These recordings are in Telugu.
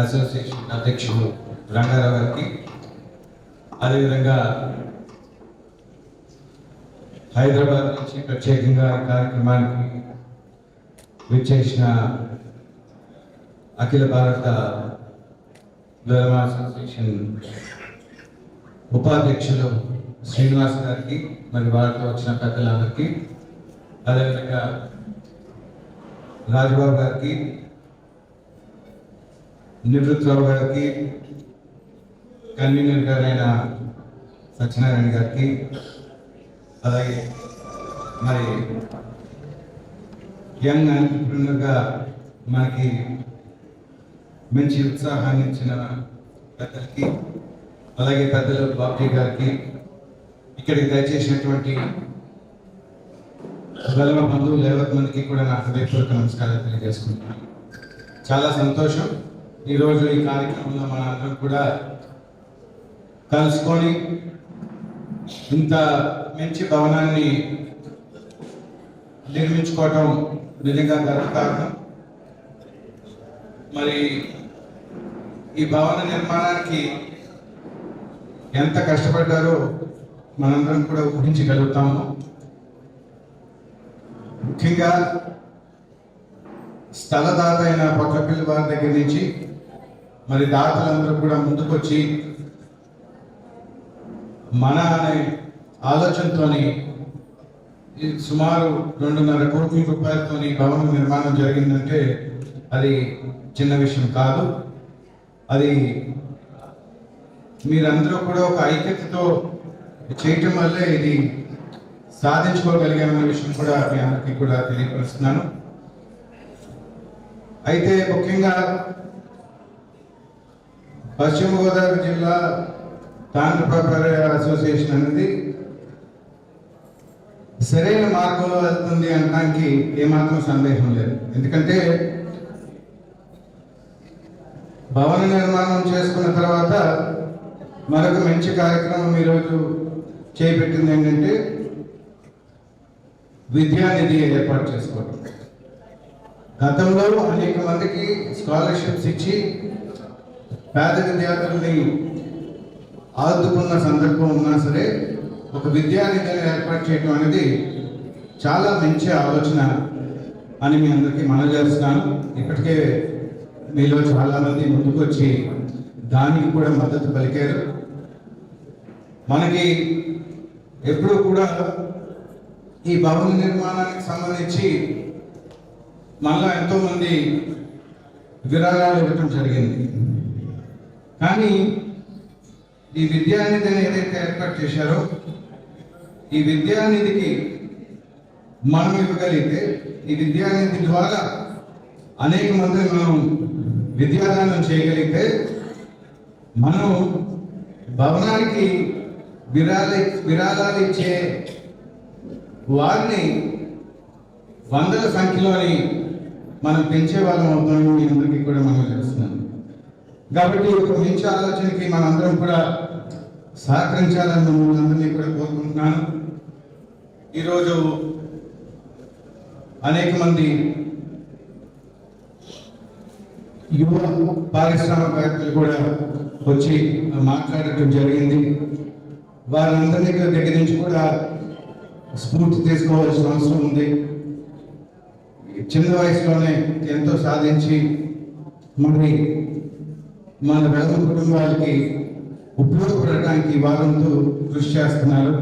అసోసియేషన్ అధ్యక్షుడు రంగారావు గారికి. అదేవిధంగా హైదరాబాద్ నుంచి ప్రత్యేకంగా కార్యక్రమానికి విచ్చేసిన అఖిల భారత ధర్మ అసోసియేషన్ ఉపాధ్యక్షులు శ్రీనివాస్ గారికి మరి వారితో వచ్చిన పెద్దలందరికీ. అదేవిధంగా రాజబాబు గారికి నివృత్తిరావు గారికి కన్వీనర్ గారైన సత్యనారాయణ గారికి అలాగే మరి యంగ్ ఆంటర్ప్రినర్గా మనకి మంచి ఉత్సాహాన్ని ఇచ్చిన పెద్దలకి అలాగే పెద్దలు బాబ్జీ గారికి ఇక్కడికి దయచేసినటువంటి బలమ బంధువులు ఎవరి మందికి కూడా నా హృదయపూర్వక నమస్కారాలు తెలియజేసుకుంటున్నాను. చాలా సంతోషం. ఈరోజు ఈ కార్యక్రమంలో మన అందరం కూడా కలుసుకొని ఇంత మంచి భవనాన్ని నిర్మించుకోవటం నిజంగా గర్వకారణం. మరి ఈ భవన నిర్మాణానికి ఎంత కష్టపడ్డారో మనందరం కూడా ఊహించగలుగుతాము. ముఖ్యంగా స్థలదాత అయిన పొట్లపల్లి వారి దగ్గర నుంచి మరి దాతలందరూ కూడా ముందుకొచ్చి మన అనే ఆలోచనతోని సుమారు రెండున్నర కోట్ల రూపాయలతోని భవన నిర్మాణం జరిగిందంటే అది చిన్న విషయం కాదు. అది మీరందరూ కూడా ఒక ఐక్యతతో చేయటం వల్లే ఇది సాధించుకోగలిగామన్న విషయం కూడా మీ అందరికీ కూడా తెలియపరుస్తున్నాను. అయితే ముఖ్యంగా పశ్చిమ గోదావరి జిల్లా తాండ్రపాపర అసోసియేషన్ అనేది సరైన మార్గంలో వెళ్తుంది అనడానికి ఏమాత్రం సందేహం లేదు. ఎందుకంటే భవన నిర్మాణం చేసుకున్న తర్వాత మరొక మంచి కార్యక్రమం ఈరోజు చేపట్టింది ఏంటంటే విద్యానిధి ఏర్పాటు చేసుకోవడం. గతంలో అనేక మందికి స్కాలర్షిప్స్ ఇచ్చి పేద విద్యార్థుల్ని ఆదుకున్న సందర్భం ఉన్నా సరే ఒక విద్యానిధిని ఏర్పాటు చేయడం అనేది చాలా మంచి ఆలోచన అని మీ అందరికీ మనవి చేస్తున్నాను. ఇప్పటికే మీలో చాలామంది ముందుకొచ్చి దానికి కూడా మద్దతు పలికారు. మనకి ఎప్పుడూ కూడా ఈ భవన నిర్మాణానికి సంబంధించి మనలో ఎంతోమంది విరాళాలు ఇవ్వటం జరిగింది. కానీ ఈ విద్యానిధిని ఏదైతే ఏర్పాటు చేశారో ఈ విద్యానిధికి మనం ఇవ్వగలిగితే ఈ విద్యానిధి ద్వారా అనేక మంది మనం విద్యాదానం చేయగలిగితే మనం భవనానికి విరాళ విరాళాలు ఇచ్చే వారిని వందల సంఖ్యలోని మనం పెంచే వాళ్ళం అవుతామని అందరికీ కూడా మనం చేస్తున్నాం కాబట్టి ఒక మంచి ఆలోచనకి మనందరం కూడా సహకరించాలని మిమ్మల్ని అందరినీ కూడా కోరుకుంటున్నాను. ఈరోజు అనేక మంది యువ పారిశ్రామికవేత్తలు కూడా వచ్చి మాట్లాడటం జరిగింది. వారందరినీ దగ్గర నుంచి కూడా స్ఫూర్తి తీసుకోవాల్సిన అవసరం ఉంది. చిన్న వయసులోనే ఎంతో సాధించి మరి మన పేద కుటుంబాలకి ఉపయోగపడటానికి వారంతో కృషి చేస్తున్నారు.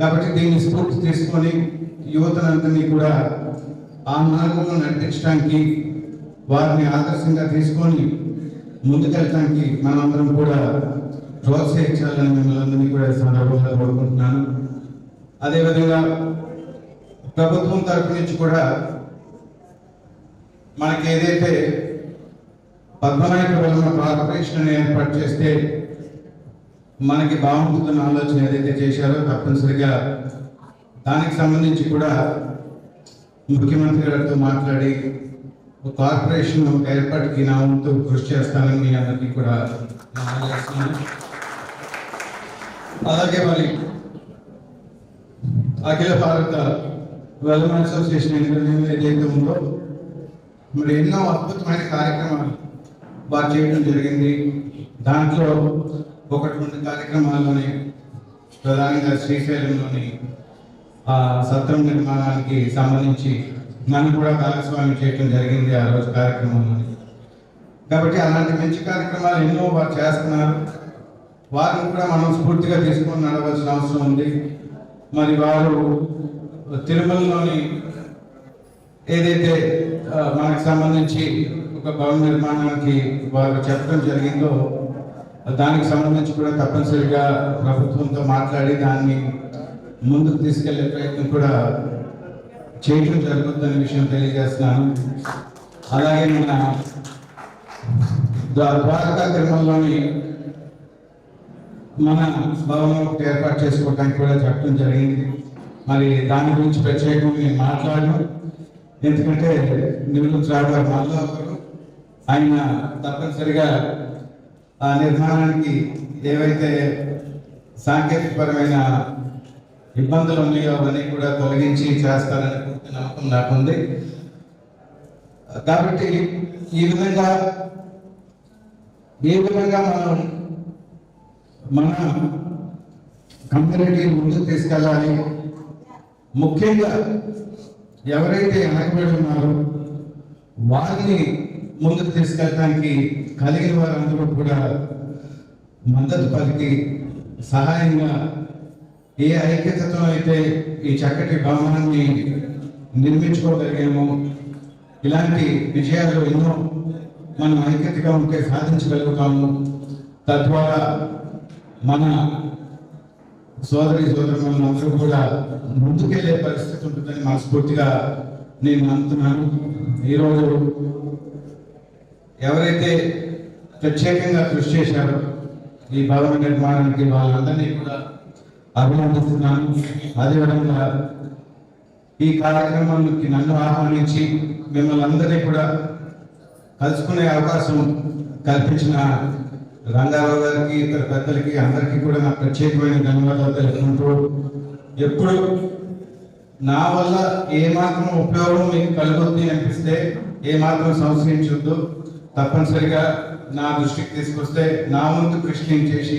కాబట్టి దీన్ని స్ఫూర్తి తీసుకొని యువతనందరినీ కూడా ఆ మార్గంలో నడిపించడానికి వారిని ఆదర్శంగా తీసుకొని ముందుకెళ్ళటానికి మనందరం కూడా ప్రోత్సహించాలని మిమ్మల్ని అందరినీ కూడా సందర్భంగా కోరుకుంటున్నాను. అదేవిధంగా ప్రభుత్వం తరపు నుంచి కూడా మనకి ఏదైతే పద్మనాయక వలన కార్పొరేషన్ ఏర్పాటు చేస్తే మనకి బాగుంటుందన్న ఆలోచన ఏదైతే చేశారో తప్పనిసరిగా దానికి సంబంధించి కూడా ముఖ్యమంత్రి గారితో మాట్లాడి ఒక కార్పొరేషన్ ఏర్పాటుకి నా వంతు కృషి చేస్తానని మీ అందరికీ కూడా అలాగే మరి అఖిల భారత వెల్మెన్ అసోసియేషన్ ఇంటర్వ్యూ ఏదైతే ఉందో మరి ఎన్నో అద్భుతమైన కార్యక్రమాలు వారు చేయడం జరిగింది. దాంట్లో ఒకటి రెండు కార్యక్రమాల్లోనే ప్రధానంగా శ్రీశైలంలోని ఆ సత్రం నిర్మాణానికి సంబంధించి నన్ను కూడా భాగస్వామ్యం చేయడం జరిగింది ఆ రోజు కార్యక్రమంలో కాబట్టి అలాంటి మంచి కార్యక్రమాలు ఎన్నో వారు చేస్తున్నారు. వారిని కూడా మనం స్ఫూర్తిగా తీసుకొని నడవలసిన అవసరం ఉంది. మరి వారు తిరుమలలోని ఏదైతే మనకు సంబంధించి ఒక భవన నిర్మాణానికి వారు చెప్పడం జరిగిందో దానికి సంబంధించి కూడా తప్పనిసరిగా ప్రభుత్వంతో మాట్లాడి దాన్ని ముందుకు తీసుకెళ్ళే ప్రయత్నం కూడా చేయడం జరుగుతుందనే విషయం తెలియజేస్తున్నాను. అలాగే మన ద్వా- ద్వారకా తిరుమలలోని మన భవనం ఒకటి ఏర్పాటు చేసుకోవడానికి కూడా చెప్పడం జరిగింది. మరి దాని గురించి ప్రత్యేకంగా నేను మాట్లాడను. ఎందుకంటే నివృత్తి రావడం గారు ఒకరు ఆయన తప్పనిసరిగా ఆ నిర్మాణానికి ఏవైతే సాంకేతికపరమైన ఇబ్బందులు ఉన్నాయో అవన్నీ కూడా తొలగించి చేస్తారని పూర్తి నమ్మకం నాకుంది. కాబట్టి ఈ విధంగా ఏ విధంగా మనం మన కమ్యూనిటీ ముందుకు తీసుకెళ్ళాలి. ముఖ్యంగా ఎవరైతే వెనకబడి ఉన్నారో వారిని ముందుకు తీసుకెళ్ళడానికి కలిగిన వారందరూ కూడా మద్దతు పలికి సహాయంగా ఏ ఐక్యతతో అయితే ఈ చక్కటి భవనాన్ని నిర్మించుకోగలిగామో ఇలాంటి విజయాలు ఎన్నో మనం ఐక్యతగా ఉంటే సాధించగలుగుతాము. తద్వారా మన సోదరి సోదరులను అందరూ కూడా ముందుకెళ్ళే పరిస్థితి ఉంటుందని మనస్ఫూర్తిగా నేను నమ్ముతున్నాను. ఈరోజు ఎవరైతే ప్రత్యేకంగా కృషి చేశారో ఈ భవన నిర్మాణానికి వాళ్ళందరినీ కూడా అభినందిస్తున్నాను. అదేవిధంగా ఈ కార్యక్రమానికి నన్ను ఆహ్వానించి మిమ్మల్ని అందరినీ కూడా కలుసుకునే అవకాశం కల్పించిన రంగారావు గారికి ఇతర పెద్దలకి అందరికీ కూడా నా ప్రత్యేకమైన ధన్యవాదాలు తెలుపుకుంటూ ఎప్పుడు నా వల్ల ఏ మాత్రం ఉపయోగం మీకు కలుగుతుంది అనిపిస్తే ఏ మాత్రం సంశయించొద్దు. తప్పనిసరిగా నా దృష్టికి తీసుకొస్తే నా వంతు కృషి చేసి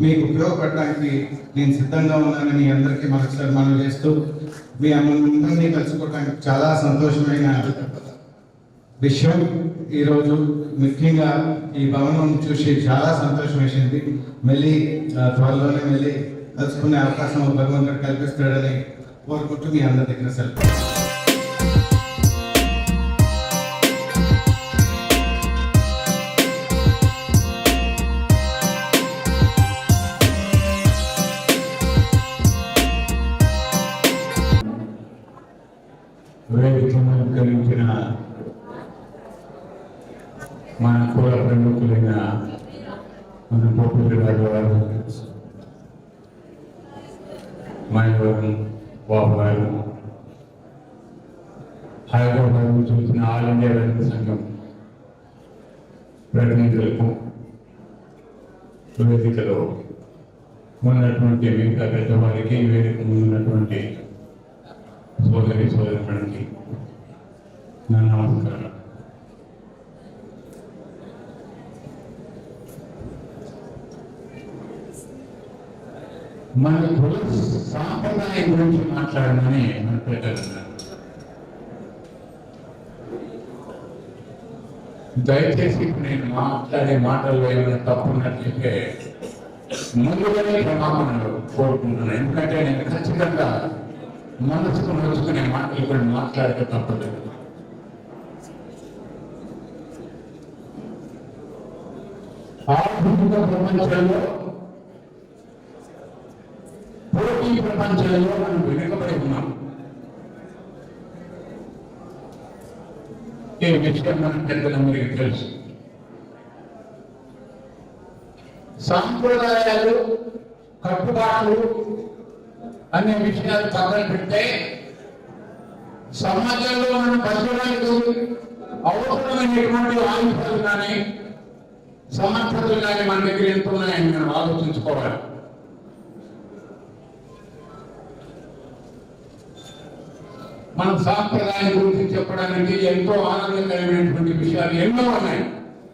మీకు ఉపయోగపడడానికి నేను సిద్ధంగా ఉన్నానని మీ అందరికీ మరొకసారి మనం చేస్తూ మీ అందరినీ కలుసుకోవడానికి చాలా సంతోషమైన విషయం. ఈరోజు ముఖ్యంగా ఈ భవనం చూసి చాలా సంతోషం వేసింది. మళ్ళీ త్వరలోనే మళ్ళీ కలుసుకునే అవకాశం భగవంతుడు కల్పిస్తాడని కోరుకుంటూ మీ అందరి దగ్గర సెలవు. మన పోపుల గారు వారు మైవరం బాబు గారు. హైదరాబాద్ చూసిన ఆల్ ఇండియా రైతు సంఘం ప్రతినిధులకు వేదికలో ఉన్నటువంటి మిగతా పెద్దవారికి వేదిక ముందు ఉన్నటువంటి సోదరి సోదరునికి నా నమస్కారం మన కుల సాంప్రదాయం గురించి మాట్లాడమని మన పెద్దలు దయచేసి నేను మాట్లాడే మాటల్లో ఏమైనా తప్పు ఉన్నట్లయితే ముందుగానే క్షమాపణలు కోరుకుంటున్నాను. ఎందుకంటే నేను ఖచ్చితంగా మనసుకు నడుచుకునే మాటలు కూడా మాట్లాడక తప్పదు. ఆర్థిక ప్రపంచంలో పోటీ ప్రపంచంలో మనం వెనుకబడి ఉన్నాం ఈ విషయం మన పెద్దలందరికీ తెలుసు సాంప్రదాయాలు కట్టుబాట్లు అనే విషయాలు పక్కన పెడితే సమాజంలో మనం బతకడానికి అవసరమైనటువంటి ఆయుధాలు కానీ సమర్థతలు కానీ మన దగ్గర ఎంత ఉన్నాయని మనం ఆలోచించుకోవాలి మనం సాంప్రదాయం గురించి చెప్పడానికి ఎంతో ఆనందకరమైనటువంటి విషయాలు ఎన్నో ఉన్నాయి.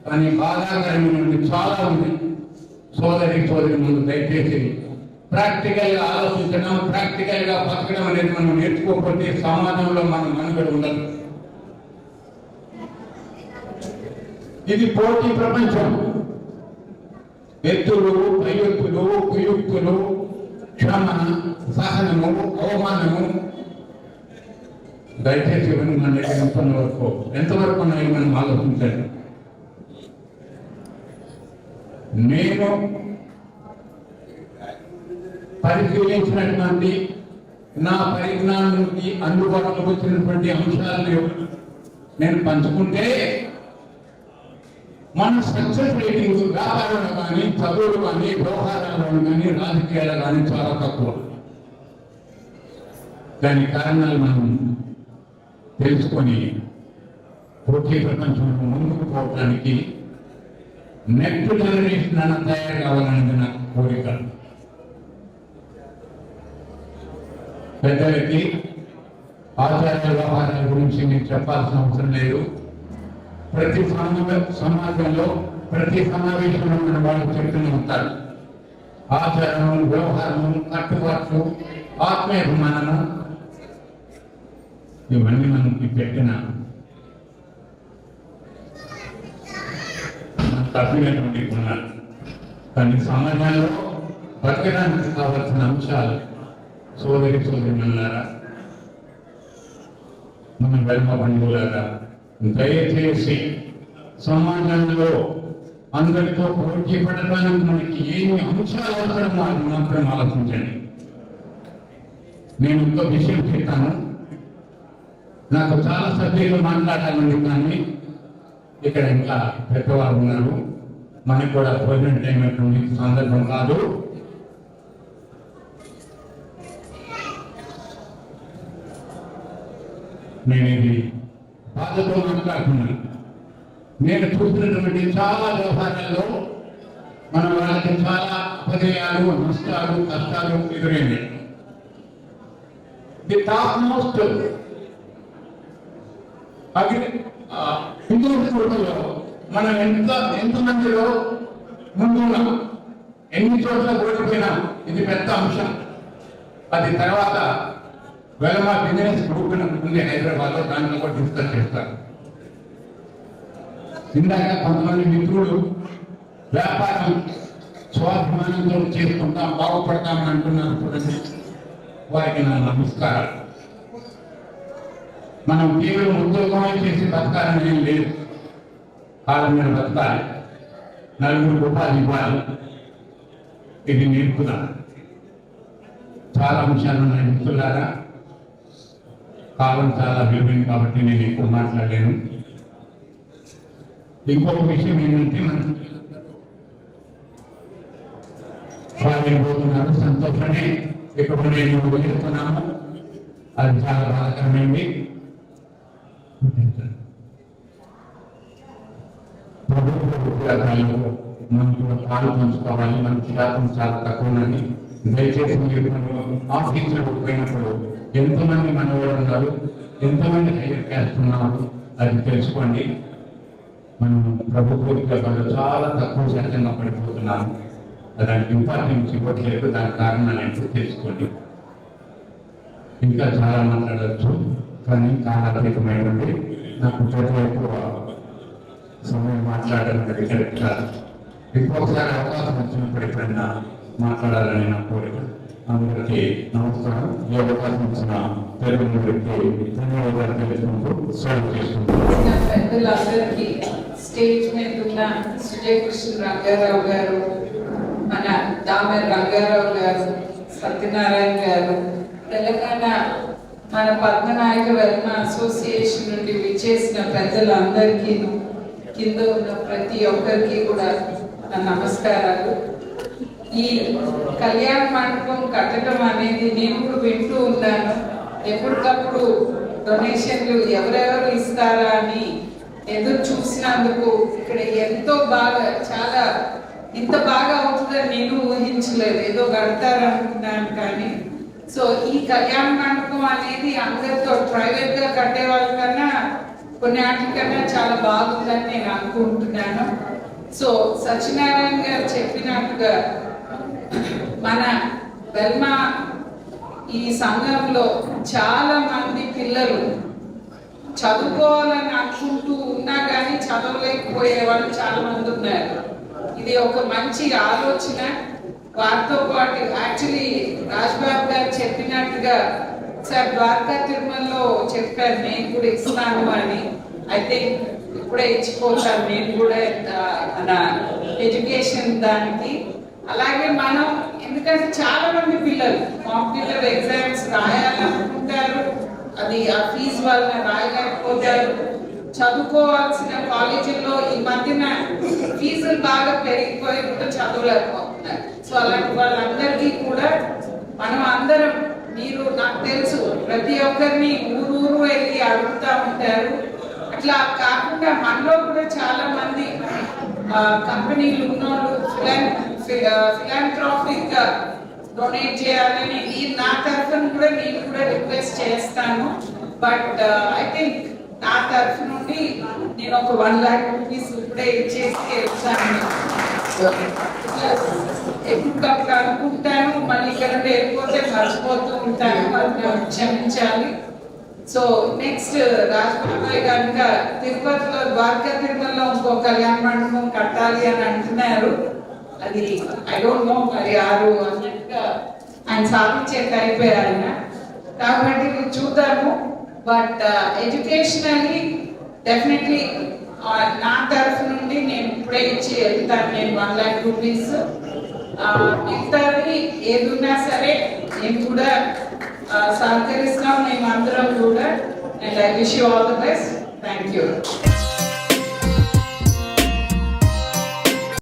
కానీ బాధాకరమైనటువంటి చాలా ఉన్నాయి సోదరి సోదరి ముందు దయచేసి ప్రాక్టికల్గా ఆలోచించడం ప్రాక్టికల్గా బతకడం అనేది మనం నేర్చుకోకపోతే సమాజంలో మనం మనుగడ ఉండదు. ఇది పోటీ ప్రపంచం. ఎత్తులు ప్రయుక్తులు కుయుక్తులు క్షమ సహనము అవమానము దయచేసి ఇవన్నీ మన వరకు ఎంతవరకు ఎంతవరకు ఉన్నాయి మనం ఆలోచించండి. నేను పరిశీలించినటువంటి నా పరిజ్ఞానానికి అందుబాటులోకి వచ్చినటువంటి అంశాలను నేను పంచుకుంటే మన సక్సెస్ రేటింగ్ వ్యాపారాలు కానీ చదువులు కానీ వ్యవహారాలు కానీ రాజకీయాలు కానీ చాలా తక్కువ. దాని కారణాలు మనం తెలుసుకొని పోటీ ప్రపంచంలో ముందుకు పోవడానికి నెక్స్ట్ జనరేషన్ అన్న తయారు కావాలనేది నా కోరిక. పెద్దలకి ఆచార వ్యవహారాల గురించి నేను చెప్పాల్సిన అవసరం లేదు. ప్రతి సమాజంలో ప్రతి సమావేశంలో మన వాళ్ళు చెప్తూనే ఉంటారు. ఆచారము వ్యవహారము కట్టుబాట్లు ఆత్మీయమానము ఇవన్నీ మనకి పెట్టిన తప్పినటువంటి అభినటువంటి గుణాలు. కానీ సమాజంలో బతకడానికి కావాల్సిన అంశాలు సోదరి సోదరులారా మన వెల్మ బంధువులారా దయచేసి సమాజంలో అందరితో పోటీ పడడానికి మనకి ఏమి అంశాలు అవసరమో అది మాత్రం ఆలోచించండి. నేను ఇంకో విషయం చెప్తాను నాకు చాలా సభ్యులు మాట్లాడాలని కానీ ఇక్కడ ఇంకా పెద్దవారు ఉన్నారు. మనకు కూడా భోజనం టైం సందర్భం కాదు. నేను ఇది బాధతో మాట్లాడుతున్నాను నేను చూసినటువంటి చాలా వ్యవహారాల్లో మన వాళ్ళకి చాలా అపజయాలు నష్టాలు కష్టాలు ఎదురైంది ది టాప్ మోస్ట్ అగ్ని ఆ, హిందూ మనం ఎంత ఎంతమందిలో ముందున్నా ఎన్ని చోట్ల ఓడిపోయినా ఇది పెద్ద అంశం. అది తర్వాత వెలమ బిజినెస్ గ్రూప్ ఉంది హైదరాబాద్లో దాంట్లో కూడా డిస్కస్ చేస్తారు. ఇందాక కొంతమంది మిత్రులు వ్యాపారం స్వాభిమానంతో చేసుకుంటాం బాగుపడతామని అంటున్నారు చూడండి. వారికి నా నమస్కారాలు. మనం కేవలం ఉద్యోగమే చేసి బతకాలని ఏం లేదు. కాలం మీద బతకాలి. నలుగురు ఉపాధి ఇవ్వాలి. ఇది నేర్పుతున్నాను చాలా అంశాలు ఉన్నాయి మిత్రులారా. కాలం చాలా విలువైంది కాబట్టి నేను ఎక్కువ మాట్లాడాను ఇంకొక విషయం ఏంటంటే మనం పోతున్నారు. సంతోషమే. ఇప్పుడు నేను వెళ్తున్నాము అది చాలా బాధకరమైంది. ప్రభుత్వ ఉద్యోగాల్లో మనం పాలు పంచుకోవాలి మన శాతం చాలా తక్కువనని దయచేసి మీరు మన ఆఫీసులకు పోయినప్పుడు ఎంతమంది మనవాళ్ళు ఉన్నారు ఎంతమంది హైయర్ క్యాస్ట్ ఉన్నారు అది తెలుసుకోండి మనం ప్రభుత్వ ఉద్యోగాల్లో చాలా తక్కువ శాతంగా పడిపోతున్నాము దానికి ఇంపార్టెన్స్ ఇవ్వట్లేదు దాని కారణాలు ఏంటో తెలుసుకోండి ఇంకా చాలా మాట్లాడచ్చు కానీ నాకు కాలాతీతమైనది నాకు ప్రతి ఎక్కువ సమయం మాట్లాడడం అది ఇంకొకసారి అవకాశం వచ్చినప్పుడు ఎప్పుడైనా మాట్లాడాలని నా కోరిక. అందరికీ నమస్కారం. ఈ అవకాశం ఇచ్చిన తెలుగు ధన్యవాదాలు తెలుసుకుంటూ స్వాగతం చేసుకుంటున్నాను. పెద్దలందరికీ స్టేజ్ మీద ఉన్న సుజయ్ రంగారావు గారు మన దామె రంగారావు గారు సత్యనారాయణ గారు తెలంగాణ మన పద్మనాయక వర్మ అసోసియేషన్ నుండి విచ్చేసిన పెద్దలందరికీ కింద ఉన్న ప్రతి ఒక్కరికి కూడా నమస్కారాలు. ఈ కళ్యాణ మండపం కట్టడం అనేది నేను కూడా వింటూ ఉన్నాను. ఎప్పటికప్పుడు డొనేషన్లు ఎవరెవరు ఇస్తారా అని ఎదురు చూసినందుకు ఇక్కడ ఎంతో బాగా చాలా ఇంత బాగా అవుతుందని నేను ఊహించలేదు. ఏదో కడతారనుకున్నాను కానీ సో ఈ కళ్యాణ మండపం అనేది అందరితో ప్రైవేట్గా కట్టే వాళ్ళ కన్నా కొన్ని వాటికన్నా చాలా బాగుందని నేను అనుకుంటున్నాను. సో సత్యనారాయణ గారు చెప్పినట్టుగా మన వెల్మ ఈ సంఘంలో చాలా మంది పిల్లలు చదువుకోవాలని అనుకుంటూ ఉన్నా కానీ చదవలేకపోయే వాళ్ళు చాలా మంది ఉన్నారు. ఇది ఒక మంచి ఆలోచన. వారితో పాటు యాక్చువల్లీ రాజ్బాబు గారు చెప్పినట్టుగా సార్ ద్వారకా తిరుమలలో చెప్పారు నేను కూడా ఇస్తాను అని. ఐ థింక్ ఇప్పుడే ఇచ్చిపోతాను నేను కూడా ఆ, మన ఎడ్యుకేషన్ దానికి. అలాగే మనం ఎందుకంటే చాలా మంది పిల్లలు కాంపిటేటివ్ ఎగ్జామ్స్ రాయాలనుకుంటారు అది ఆ ఫీజు వలన రాయలేకపోతారు. చదువుకోవాల్సిన కాలేజీల్లో ఈ మధ్యన ఫీజులు బాగా పెరిగిపోయి కూడా చదవలేకపోతున్నారు సో అలాంటి వాళ్ళందరికీ కూడా మనం అందరం మీరు నాకు తెలుసు ప్రతి ఒక్కరిని ఊరు ఊరు వెళ్ళి అడుగుతా ఉంటారు. అట్లా కాకుండా మనలో కూడా చాలా మంది కంపెనీలు ఉన్నోళ్ళు ఫిలాంథ్రాఫిక్గా డొనేట్ చేయాలని ఈ నా తరఫున కూడా నేను కూడా రిక్వెస్ట్ చేస్తాను. బట్ ఐ థింక్ నా తరఫు నుండి నేను ఒక వన్ లాక్ రూపీస్ ఇప్పుడే ఇచ్చేసి వెళ్తాను ఎప్పటికప్పుడు అనుకుంటాను మళ్ళీ ఇక్కడ నుండి వెళ్ళిపోతే మర్చిపోతూ ఉంటాను వాళ్ళు క్షమించాలి. సో నెక్స్ట్ రాజబాబాయ్ కనుక తిరుపతిలో ద్వారకా తిరుమలలో ఇంకో కళ్యాణ మండపం కట్టాలి అని అంటున్నారు. అది ఐ డోంట్ నో మరి ఆరు అన్నట్టుగా ఆయన సాధించే అయిపోయారు ఆయన కాబట్టి చూద్దాము. బట్ ఎడ్యుకేషనల్లీ డెఫినెట్లీ నా తరఫు నుండి నేను ఇప్పుడే ఇచ్చి వెళ్తాను నేను వన్ ల్యాక్ రూపీస్ మిగతాది ఏదున్నా సరే నేను కూడా సహకరిస్తాం. మేము అందరం కూడా. And I wish you all the best thank you